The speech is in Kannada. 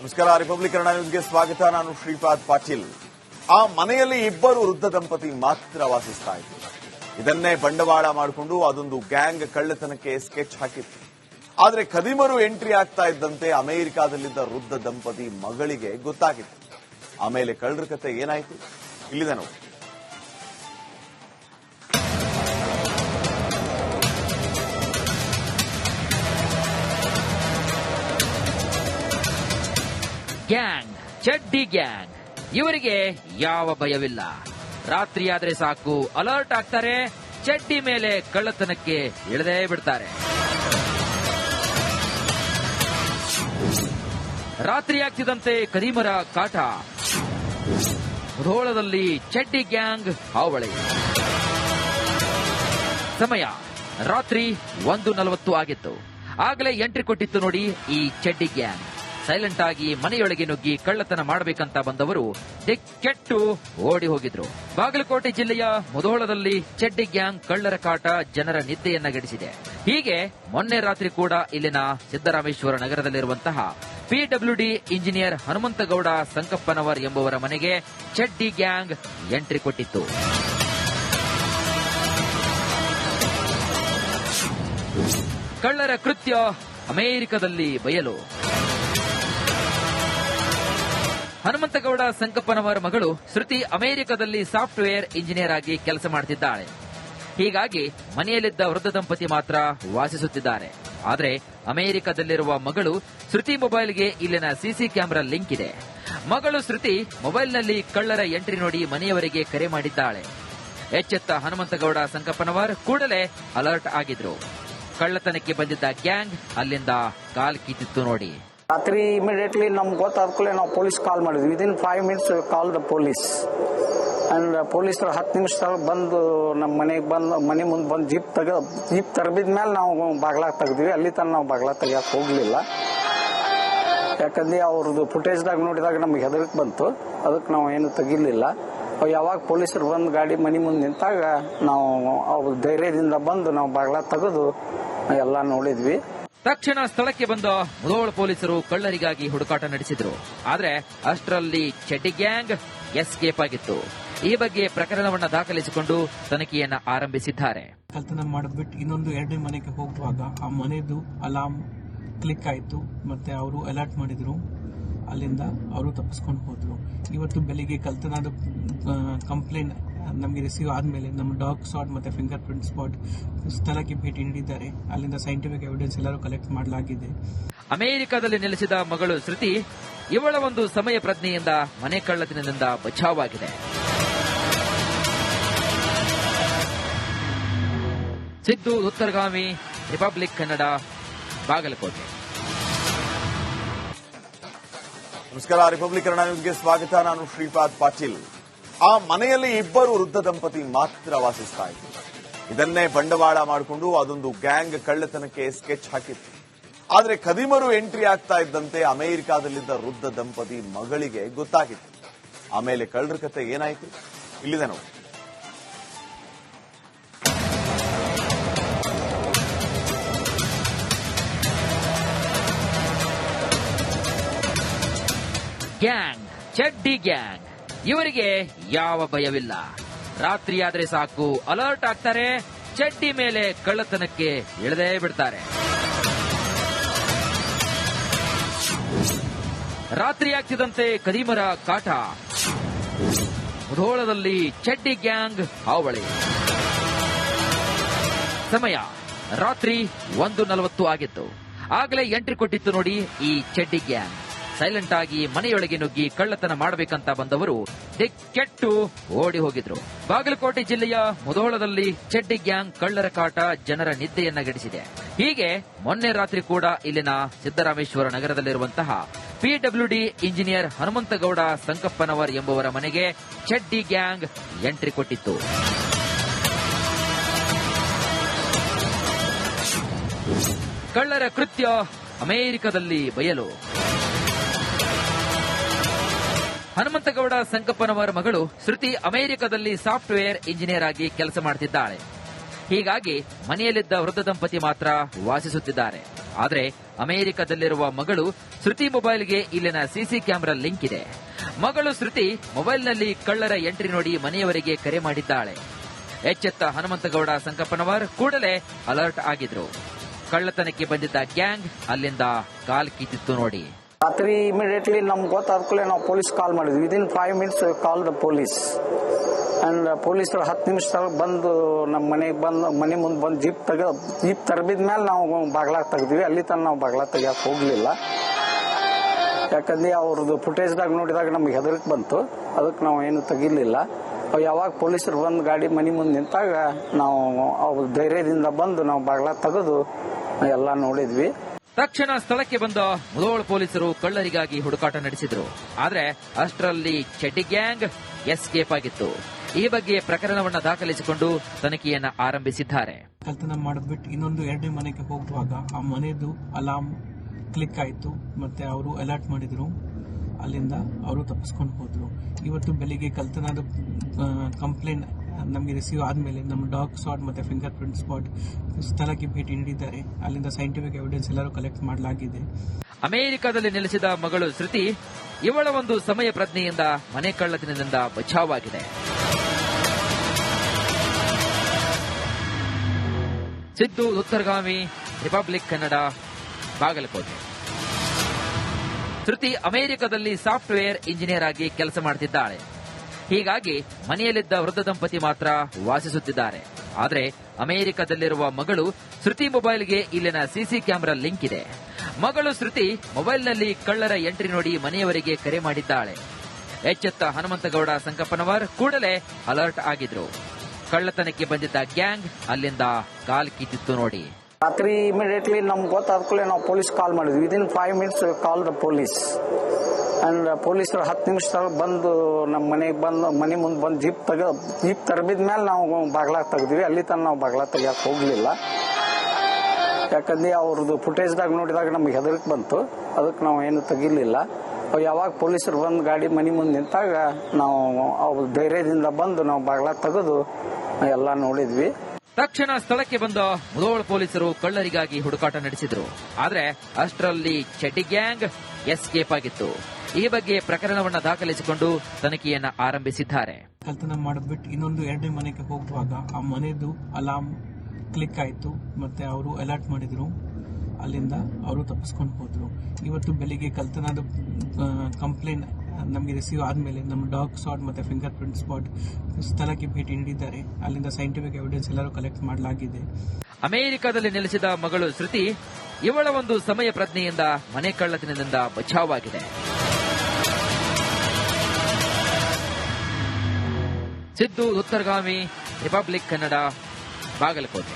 ನಮಸ್ಕಾರ ರಿಪಬ್ಲಿಕ್ ಕನ್ನಡ ನ್ಯೂಸ್ಗೆ ಸ್ವಾಗತ. ನಾನು ಶ್ರೀಪಾದ್ ಪಾಟೀಲ್. ಆ ಮನೆಯಲ್ಲಿ ಇಬ್ಬರು ವೃದ್ಧ ದಂಪತಿ ಮಾತ್ರ ವಾಸಿಸ್ತಾ ಇದ್ರು ಇದನ್ನೇ ಬಂಡವಾಳ ಮಾಡಿಕೊಂಡು ಅದೊಂದು ಗ್ಯಾಂಗ್ ಕಳ್ಳತನಕ್ಕೆ ಸ್ಕೆಚ್ ಹಾಕಿತ್ತು ಆದರೆ ಕದಿಮರು ಎಂಟ್ರಿ ಆಗ್ತಾ ಇದ್ದಂತೆ ಅಮೆರಿಕಾದಲ್ಲಿದ್ದ ವೃದ್ಧ ದಂಪತಿ ಮಗಳಿಗೆ ಗೊತ್ತಾಗಿತ್ತು. ಆಮೇಲೆ ಕಳ್ಳರ ಕತೆ ಏನಾಯ್ತು? ಇಲ್ಲಿದೆ ನೋಡಿ. ಗ್ಯಾಂಗ್ ಚಡ್ಡಿ ಗ್ಯಾಂಗ್ ಇವರಿಗೆ ಯಾವ ಭಯವಿಲ್ಲ. ರಾತ್ರಿಯಾದ್ರೆ ಸಾಕು ಅಲರ್ಟ್ ಆಗ್ತಾರೆ. ಚಡ್ಡಿ ಮೇಲೆ ಕಳ್ಳತನಕ್ಕೆ ಇಳದೇ ಬಿಡ್ತಾರೆ. ರಾತ್ರಿ ಆಗ್ತಿದಂತೆ ಕರೀಮರ ಕಾಟ. ರೋಳದಲ್ಲಿ ಚಡ್ಡಿ ಗ್ಯಾಂಗ್ ಹಾವಳಿ. ಸಮಯ, ರಾತ್ರಿ ಒಂದು ನಲವತ್ತು ಆಗಿತ್ತು. ಆಗಲೇ ಎಂಟ್ರಿ ಕೊಟ್ಟಿತ್ತು ನೋಡಿ ಈ ಚಡ್ಡಿ ಗ್ಯಾಂಗ್ ಸೈಲೆಂಟ್ ಆಗಿ ಮನೆಯೊಳಗೆ ನುಗ್ಗಿ ಕಳ್ಳತನ ಮಾಡಬೇಕಂತ ಬಂದವರು ದಿಕ್ಕೆಟ್ಟು ಓಡಿ ಹೋಗಿದ್ರು. ಬಾಗಲಕೋಟೆ ಜಿಲ್ಲೆಯ ಮುಧೋಳದಲ್ಲಿ ಚಡ್ಡಿ ಗ್ಯಾಂಗ್ ಕಳ್ಳರ ಕಾಟ ಜನರ ನಿದ್ದೆಯನ್ನ ಗೆಡಿಸಿದೆ. ಹೀಗೆ ಮೊನ್ನೆ ರಾತ್ರಿ ಕೂಡ ಇಲ್ಲಿನ ಸಿದ್ದರಾಮೇಶ್ವರ ನಗರದಲ್ಲಿರುವಂತಹ ಪಿಡಬ್ಲ್ಯೂಡಿ ಇಂಜಿನಿಯರ್ ಹನುಮಂತಗೌಡ ಸಂಕಪ್ಪನವರ್ ಎಂಬುವರ ಮನೆಗೆ ಚಡ್ಡಿ ಗ್ಯಾಂಗ್ ಎಂಟ್ರಿ ಕೊಟ್ಟಿತ್ತು. ಕಳ್ಳರ ಕೃತ್ಯ ಅಮೆರಿಕದಲ್ಲಿ ಬಯಲು. ಹನುಮಂತಗೌಡ ಸಂಕಪ್ಪನವರ ಮಗಳು ಶ್ರುತಿ ಅಮೆರಿಕದಲ್ಲಿ ಸಾಫ್ಟ್ವೇರ್ ಇಂಜಿನಿಯರ್ ಆಗಿ ಕೆಲಸ ಮಾಡುತ್ತಿದ್ದಾಳೆ ಹೀಗಾಗಿ ಮನೆಯಲ್ಲಿದ್ದ ವೃದ್ಧ ದಂಪತಿ ಮಾತ್ರ ವಾಸಿಸುತ್ತಿದ್ದಾರೆ. ಆದರೆ ಅಮೆರಿಕದಲ್ಲಿರುವ ಮಗಳು ಶ್ರುತಿ ಮೊಬೈಲ್ಗೆ ಇಲ್ಲಿನ ಸಿಸಿ ಕ್ಯಾಮೆರಾ ಲಿಂಕ್ ಇದೆ. ಮಗಳು ಶ್ರುತಿ ಮೊಬೈಲ್ನಲ್ಲಿ ಕಳ್ಳರ ಎಂಟ್ರಿ ನೋಡಿ ಮನೆಯವರಿಗೆ ಕರೆ ಮಾಡಿದ್ದಾಳೆ. ಎಚ್ಚೆತ್ತ ಹನುಮಂತಗೌಡ ಸಂಕಪ್ಪನವರ್ ಕೂಡಲೇ ಅಲರ್ಟ್ ಆಗಿದ್ರು. ಕಳ್ಳತನಕ್ಕೆ ಬಂದಿದ್ದ ಗ್ಯಾಂಗ್ ಅಲ್ಲಿಂದ ಕಾಲ್ ಕಿತ್ತಿತ್ತು ನೋಡಿ. ರಾತ್ರಿ ಇಮಿಡಿಯೇಟ್ಲಿ ನಮ್ಗೆ ಗೊತ್ತಾದ ಕೂಡ ನಾವು ಪೊಲೀಸ್ ಕಾಲ್ ಮಾಡಿದ್ವಿ. Within five minutes call the police and ಪೊಲೀಸರು ಹತ್ತು ನಿಮಿಷದಾಗ ಬಂದು ನಮ್ಮ ಮನೆಗೆ ಬಂದು, ಮನೆ ಮುಂದೆ ಬಂದು ಜೀಪ್ ತೆಗ ಜೀಪ್ ತರಬಿದ ಮೇಲೆ ನಾವು ಬಾಗ್ಲ ತೆಗ್ದ್ವಿ. ಅಲ್ಲಿ ತನಕ ನಾವು ಬಾಗ್ಲ ತೆಗಿಯಕ್ಕೆ ಹೋಗಲಿಲ್ಲ. ಯಾಕಂದ್ರೆ ಅವ್ರದ್ದು ಫುಟೇಜ್ದಾಗ ನೋಡಿದಾಗ ನಮ್ಗೆ ಹೆದರಿಕೆ ಬಂತು. ಅದಕ್ಕೆ ನಾವು ಏನು ತೆಗಿಲಿಲ್ಲ. ಯಾವಾಗ ಪೊಲೀಸರು ಬಂದು ಗಾಡಿ ಮನೆ ಮುಂದೆ ನಿಂತಾಗ ನಾವು ಅವ್ರ ಧೈರ್ಯದಿಂದ ಬಂದು ನಾವು ಬಾಗ್ಲ ತೆಗೆದು ಎಲ್ಲ ನೋಡಿದ್ವಿ. ತಕ್ಷಣ ಸ್ಥಳಕ್ಕೆ ಬಂದ ಮುಧೋಳ ಪೊಲೀಸರು ಕಳ್ಳರಿಗಾಗಿ ಹುಡುಕಾಟ ನಡೆಸಿದ್ರು. ಆದ್ರೆ ಅಷ್ಟರಲ್ಲಿ ಚಡ್ಡಿ ಗ್ಯಾಂಗ್ ಎಸ್ಕೇಪ್ ಆಗಿತ್ತು. ಈ ಬಗ್ಗೆ ಪ್ರಕರಣವನ್ನ ದಾಖಲಿಸಿಕೊಂಡು ತನಿಖೆಯನ್ನ ಆರಂಭಿಸಿದ್ದಾರೆ. ಕಲ್ತನ ಮಾಡಿಬಿಟ್ಟು ಇನ್ನೊಂದು ಎರಡನೇ ಮನೆಗೆ ಹೋಗುವಾಗ ಆ ಮನೆದು ಅಲಾರ್ಮ್ ಕ್ಲಿಕ್ ಆಯಿತು. ಮತ್ತೆ ಅವರು ಅಲರ್ಟ್ ಮಾಡಿದ್ರು. ಅಲ್ಲಿಂದ ಅವರು ತಪ್ಪಿಸ್ಕೊಂಡು ಹೋದ್ರು. ಇವತ್ತು ಬೆಳಿಗ್ಗೆ ಕಲ್ತನದ ಕಂಪ್ಲೇಂಟ್ ನಮಗೆ ರಿಸೀವ್ ಆದಮೇಲೆ ನಮ್ಮ ಡಾಗ್ ಸ್ಪಾಟ್ ಮತ್ತು ಫಿಂಗರ್ ಪ್ರಿಂಟ್ ಸ್ಪಾಟ್ ಸ್ಥಳಕ್ಕೆ ಭೇಟಿ ನೀಡಿದ್ದಾರೆ. ಅಲ್ಲಿಂದ ಸೈಂಟಿಫಿಕ್ ಎವಿಡೆನ್ಸ್ ಎಲ್ಲರೂ ಕಲೆಕ್ಟ್ ಮಾಡಲಾಗಿದೆ. ಅಮೆರಿಕದಲ್ಲಿ ನೆಲೆಸಿದ ಮಗಳು ಶ್ರುತಿ ಇವಳ ಒಂದು ಸಮಯ ಪ್ರಜ್ಞೆಯಿಂದ ಮನೆ ಕಳ್ಳತನದಿಂದ ಬಚಾವಾಗಿದೆ. ಸಿದ್ದು ಉತ್ತರಗಾಮಿ ರಿಪಬ್ಲಿಕ್ ಕನ್ನಡ ಬಾಗಲಕೋಟೆ. ನಮಸ್ಕಾರ ರಿಪಬ್ಲಿಕ್ ಕನ್ನಡ ನ್ಯೂಸ್ಗೆ ಸ್ವಾಗತ. ನಾನು ಶ್ರೀಪಾದ್ ಪಾಟೀಲ್. ಆ ಮನೆಯಲ್ಲಿ ಇಬ್ಬರು ವೃದ್ಧ ದಂಪತಿ ಮಾತ್ರ ವಾಸಿಸ್ತಾ ಇತ್ತು ಇದನ್ನೇ ಬಂಡವಾಳ ಮಾಡಿಕೊಂಡು ಅದೊಂದು ಗ್ಯಾಂಗ್ ಕಳ್ಳತನಕ್ಕೆ ಸ್ಕೆಚ್ ಹಾಕಿತ್ತು ಆದ್ರೆ ಕದಿಮರು ಎಂಟ್ರಿ ಆಗ್ತಾ ಇದ್ದಂತೆ ಅಮೆರಿಕಾದಲ್ಲಿದ್ದ ವೃದ್ಧ ದಂಪತಿ ಮಗಳಿಗೆ ಗೊತ್ತಾಗಿತ್ತು. ಆಮೇಲೆ ಕಳ್ಳರ ಕತೆ ಏನಾಯ್ತು? ಇಲ್ಲಿದೆ ನೋಡಿ. ಗ್ಯಾಂಗ್ ಚಡ್ಡಿ ಗ್ಯಾಂಗ್ ಇವರಿಗೆ ಯಾವ ಭಯವಿಲ್ಲ. ರಾತ್ರಿಯಾದ್ರೆ ಸಾಕು ಅಲರ್ಟ್ ಆಗ್ತಾರೆ, ಚಡ್ಡಿ ಮೇಲೆ ಕಳ್ಳತನಕ್ಕೆ ಇಳದೇ ಬಿಡ್ತಾರೆ. ರಾತ್ರಿ ಆಗ್ತಿದಂತೆ ಕದೀಮರ ಕಾಟ. ಮುಧೋಳದಲ್ಲಿ ಚಡ್ಡಿ ಗ್ಯಾಂಗ್ ಹಾವಳಿ. ಸಮಯ, ರಾತ್ರಿ ಒಂದು ನಲವತ್ತು ಆಗಿತ್ತು. ಆಗಲೇ ಎಂಟ್ರಿ ಕೊಟ್ಟಿತ್ತು ನೋಡಿ ಈ ಚಡ್ಡಿ ಗ್ಯಾಂಗ್. ಸೈಲೆಂಟ್ ಆಗಿ ಮನೆಯೊಳಗೆ ನುಗ್ಗಿ ಕಳ್ಳತನ ಮಾಡಬೇಕಂತ ಬಂದವರು ದಿಕ್ಕೆಟ್ಟು ಓಡಿ ಹೋಗಿದ್ರು. ಬಾಗಲಕೋಟೆ ಜಿಲ್ಲೆಯ ಮುದೋಳದಲ್ಲಿ ಚಡ್ಡಿ ಗ್ಯಾಂಗ್ ಕಳ್ಳರ ಕಾಟ ಜನರ ನಿದ್ದೆಯನ್ನ ಗಡಿಸಿದೆ. ಹೀಗೆ ಮೊನ್ನೆ ರಾತ್ರಿ ಕೂಡ ಇಲ್ಲಿನ ಸಿದ್ದರಾಮೇಶ್ವರ ನಗರದಲ್ಲಿರುವಂತಹ ಪಿಡಬ್ಲ್ಯೂಡಿ ಇಂಜಿನಿಯರ್ ಹನುಮಂತಗೌಡ ಸಂಕಪ್ಪನವರ್ ಎಂಬುವರ ಮನೆಗೆ ಚಡ್ಡಿ ಗ್ಯಾಂಗ್ ಎಂಟ್ರಿ ಕೊಟ್ಟಿತ್ತು. ಕಳ್ಳರ ಕೃತ್ಯ ಅಮೆರಿಕದಲ್ಲಿ ಬಯಲು. ಹನುಮಂತಗೌಡ ಸಂಕಪ್ಪನವರ ಮಗಳು ಶ್ರುತಿ ಅಮೆರಿಕದಲ್ಲಿ ಸಾಫ್ಟ್ವೇರ್ ಇಂಜಿನಿಯರ್ ಆಗಿ ಕೆಲಸ ಮಾಡುತ್ತಿದ್ದಾಳೆ ಹೀಗಾಗಿ ಮನೆಯಲ್ಲಿದ್ದ ವೃದ್ಧ ದಂಪತಿ ಮಾತ್ರ ವಾಸಿಸುತ್ತಿದ್ದಾರೆ. ಆದರೆ ಅಮೆರಿಕದಲ್ಲಿರುವ ಮಗಳು ಶ್ರುತಿ ಮೊಬೈಲ್ಗೆ ಇಲ್ಲಿನ ಸಿಸಿ ಕ್ಯಾಮೆರಾ ಲಿಂಕ್ ಇದೆ. ಮಗಳು ಶ್ರುತಿ ಮೊಬೈಲ್ನಲ್ಲಿ ಕಳ್ಳರ ಎಂಟ್ರಿ ನೋಡಿ ಮನೆಯವರಿಗೆ ಕರೆ ಮಾಡಿದ್ದಾಳೆ. ಎಚ್ಚೆತ್ತ ಹನುಮಂತಗೌಡ ಸಂಕಪ್ಪನವರ್ ಕೂಡಲೇ ಅಲರ್ಟ್ ಆಗಿದ್ರು. ಕಳ್ಳತನಕ್ಕೆ ಬಂದಿದ್ದ ಗ್ಯಾಂಗ್ ಅಲ್ಲಿಂದ ಕಾಲ್ ಕಿತ್ತಿತ್ತು ನೋಡಿ. ರಾತ್ರಿ ಇಮಿಡಿಯೇಟ್ಲಿ ನಮ್ಗೆ ಗೊತ್ತಾದ ಕೂಡಲೇ ನಾವು ಪೊಲೀಸ್ ಕಾಲ್ ಮಾಡಿದ್ವಿ. Within five minutes call the police and ಪೊಲೀಸರು ಹತ್ತು ನಿಮಿಷದಾಗ ಬಂದು ನಮ್ಮ ಮನೆಗೆ ಬಂದು, ಮನೆ ಮುಂದೆ ಬಂದು ಜೀಪ್ ತೆಗ ಜೀಪ್ ತರಬಿದ ಮೇಲೆ ನಾವು ಬಾಗ್ಲಾಗ ತೆಗ್ದ್ವಿ. ಅಲ್ಲಿ ತನಕ ನಾವು ಬಾಗ್ಲ ತೆಗಿಯಕ್ಕೆ ಹೋಗಲಿಲ್ಲ. ಯಾಕಂದ್ರೆ ಅವ್ರದ್ದು ಫುಟೇಜ್ದಾಗ ನೋಡಿದಾಗ ನಮ್ಗೆ ಹೆದರಿಕೆ ಬಂತು. ಅದಕ್ಕೆ ನಾವು ಏನು ತೆಗಿಲಿಲ್ಲ. ಯಾವಾಗ ಪೊಲೀಸರು ಬಂದು ಗಾಡಿ ಮನೆ ಮುಂದೆ ನಿಂತಾಗ ನಾವು ಅವ್ರ ಧೈರ್ಯದಿಂದ ಬಂದು ನಾವು ಬಾಗ್ಲ ತೆಗೆದು ಎಲ್ಲ ನೋಡಿದ್ವಿ. ತಕ್ಷಣ ಸ್ಥಳಕ್ಕೆ ಬಂದ ಮುಧೋಳ ಪೊಲೀಸರು ಕಳ್ಳರಿಗಾಗಿ ಹುಡುಕಾಟ ನಡೆಸಿದ್ರು. ಆದ್ರೆ ಅಷ್ಟರಲ್ಲಿ ಚಡ್ಡಿ ಗ್ಯಾಂಗ್ ಎಸ್ಕೇಪ್ ಆಗಿತ್ತು. ಈ ಬಗ್ಗೆ ಪ್ರಕರಣವನ್ನು ದಾಖಲಿಸಿಕೊಂಡು ತನಿಖೆಯನ್ನ ಆರಂಭಿಸಿದ್ದಾರೆ. ಕಲ್ತನ ಮಾಡಿಬಿಟ್ಟು ಇನ್ನೊಂದು ಎರಡನೇ ಮನೆಗೆ ಹೋಗುವಾಗ ಆ ಮನೆದು ಅಲಾರ್ಮ್ ಕ್ಲಿಕ್ ಆಯಿತು. ಮತ್ತೆ ಅವರು ಅಲರ್ಟ್ ಮಾಡಿದ್ರು. ಅಲ್ಲಿಂದ ಅವರು ತಪ್ಪಿಸ್ಕೊಂಡು ಹೋದ್ರು. ಇವತ್ತು ಬೆಳಿಗ್ಗೆ ಕಲ್ತನದ ಕಂಪ್ಲೇಂಟ್ ನಮಗೆ ರಿಸೀವ್ ಆದಮೇಲೆ ನಮ್ಮ ಡಾಗ್ ಸ್ಪಾಟ್ ಮತ್ತು ಫಿಂಗರ್ ಪ್ರಿಂಟ್ ಸ್ಪಾಟ್ ಸ್ಥಳಕ್ಕೆ ಭೇಟಿ ನೀಡಿದ್ದಾರೆ. ಅಲ್ಲಿಂದ ಸೈಂಟಿಫಿಕ್ ಎವಿಡೆನ್ಸ್ ಎಲ್ಲರೂ ಕಲೆಕ್ಟ್ ಮಾಡಲಾಗಿದೆ. ಅಮೆರಿಕದಲ್ಲಿ ನೆಲೆಸಿದ ಮಗಳು ಶ್ರುತಿ, ಇವಳ ಒಂದು ಸಮಯ ಪ್ರಜ್ಞೆಯಿಂದ ಮನೆ ಕಳ್ಳತನದಿಂದ ಬಚಾವಾಗಿದೆ. ಸಿದ್ದು ಉತ್ತರಗಾಮಿ ರಿಪಬ್ಲಿಕ್ ಕನ್ನಡ, ಬಾಗಲಕೋಟೆ. ಶ್ರುತಿ ಅಮೆರಿಕದಲ್ಲಿ ಸಾಫ್ಟ್ವೇರ್ ಇಂಜಿನಿಯರ್ ಆಗಿ ಕೆಲಸ ಮಾಡುತ್ತಿದ್ದಾಳೆ ಹೀಗಾಗಿ ಮನೆಯಲ್ಲಿದ್ದ ವೃದ್ಧ ದಂಪತಿ ಮಾತ್ರ ವಾಸಿಸುತ್ತಿದ್ದಾರೆ. ಆದರೆ ಅಮೆರಿಕದಲ್ಲಿರುವ ಮಗಳು ಶ್ರುತಿ ಮೊಬೈಲ್ಗೆ ಇಲ್ಲಿನ ಸಿಸಿ ಕ್ಯಾಮೆರಾ ಲಿಂಕ್ ಇದೆ. ಮಗಳು ಶ್ರುತಿ ಮೊಬೈಲ್ನಲ್ಲಿ ಕಳ್ಳರ ಎಂಟ್ರಿ ನೋಡಿ ಮನೆಯವರಿಗೆ ಕರೆ ಮಾಡಿದ್ದಾಳೆ. ಎಚ್ಚೆತ್ತ ಹನುಮಂತಗೌಡ ಸಂಕಪ್ಪನವರ್ ಕೂಡಲೇ ಅಲರ್ಟ್ ಆಗಿದ್ರು. ಕಳ್ಳತನಕ್ಕೆ ಬಂದಿದ್ದ ಗ್ಯಾಂಗ್ ಅಲ್ಲಿಂದ ಕಾಲ್ ಕಿತ್ತಿತ್ತು ನೋಡಿ. ರಾತ್ರಿ ಇಮಿಡಿಯೇಟ್ಲಿ ನಮ್ಗೆ ಗೊತ್ತಾದ ನಾವು ಪೊಲೀಸ್ ಕಾಲ್ ಮಾಡಿದ್ವಿ. Within five minutes call the police and ಪೊಲೀಸರು ಹತ್ತು ನಿಮಿಷದಾಗ ಬಂದು ನಮ್ಮ ಮನೆಗೆ ಬಂದು, ಮನೆ ಮುಂದೆ ಬಂದು ಜೀಪ್ ತೆಗ, ಜೀಪ್ ತರಬಿದ ಮೇಲೆ ನಾವು ಬಾಗ್ಲಾಗ ತೆಗ್ದಿವಿ. ಅಲ್ಲಿ ತನಕ ನಾವು ಬಾಗ್ಲ ತೆಗಿಯಕ್ಕೆ ಹೋಗ್ಲಿಲ್ಲ. ಯಾಕಂದ್ರೆ ಅವ್ರದ್ದು ಫುಟೇಜ್ದಾಗ ನೋಡಿದಾಗ ನಮ್ಗೆ ಹೆದರಿಕೆ ಬಂತು. ಅದಕ್ಕೆ ನಾವು ಏನು ತೆಗಿಲಿಲ್ಲ. ಯಾವಾಗ ಪೊಲೀಸರು ಬಂದು ಗಾಡಿ ಮನೆ ಮುಂದೆ ನಿಂತಾಗ ನಾವು ಅವ್ರ ಧೈರ್ಯದಿಂದ ಬಂದು ನಾವು ಬಾಗ್ಲ ತೆಗೆದು ಎಲ್ಲ ನೋಡಿದ್ವಿ. ತಕ್ಷಣ ಸ್ಥಳಕ್ಕೆ ಬಂದ ಮುಧೋಳ ಪೊಲೀಸರು ಕಳ್ಳರಿಗಾಗಿ ಹುಡುಕಾಟ ನಡೆಸಿದ್ರು. ಆದ್ರೆ ಅಷ್ಟರಲ್ಲಿ ಚಡ್ಡಿ ಗ್ಯಾಂಗ್ ಎಸ್ಕೇಪ್ ಆಗಿತ್ತು. ಈ ಬಗ್ಗೆ ಪ್ರಕರಣವನ್ನು ದಾಖಲಿಸಿಕೊಂಡು ತನಿಖೆಯನ್ನು ಆರಂಭಿಸಿದ್ದಾರೆ. ಕಲ್ತನ ಮಾಡಿಬಿಟ್ಟು ಇನ್ನೊಂದು ಎರಡನೇ ಮನೆಗೆ ಹೋಗುವಾಗ ಆ ಮನೆದು ಅಲಾರ್ಮ್ ಕ್ಲಿಕ್ ಆಯಿತು. ಮತ್ತೆ ಅವರು ಅಲರ್ಟ್ ಮಾಡಿದ್ರು. ಅಲ್ಲಿಂದ ಅವರು ತಪ್ಪಿಸ್ಕೊಂಡು ಹೋದ್ರು. ಇವತ್ತು ಬೆಳಿಗ್ಗೆ ಕಲ್ತನದ ಕಂಪ್ಲೇಂಟ್ ನಮಗೆ ರಿಸೀವ್ ಆದಮೇಲೆ ನಮ್ಮ ಡಾಗ್ ಸ್ಪಾಟ್ ಮತ್ತೆ ಫಿಂಗರ್ ಪ್ರಿಂಟ್ ಸ್ಪಾಟ್ ಸ್ಥಳಕ್ಕೆ ಭೇಟಿ ನೀಡಿದ್ದಾರೆ. ಅಲ್ಲಿಂದ ಸೈಂಟಿಫಿಕ್ ಎವಿಡೆನ್ಸ್ ಎಲ್ಲರೂ ಕಲೆಕ್ಟ್ ಮಾಡಲಾಗಿದೆ. ಅಮೆರಿಕದಲ್ಲಿ ನೆಲೆಸಿದ ಮಗಳು ಶ್ರುತಿ ಇವಳ ಒಂದು ಸಮಯ ಪ್ರಜ್ಞೆಯಿಂದ ಮನೆ ಕಳ್ಳತನದಿಂದ ಬಚಾವಾಗಿದೆ ಸಿದ್ದು ಉತ್ತರಗಾಮಿ ರಿಪಬ್ಲಿಕ್ ಕನ್ನಡ ಬಾಗಲಕೋಟೆ.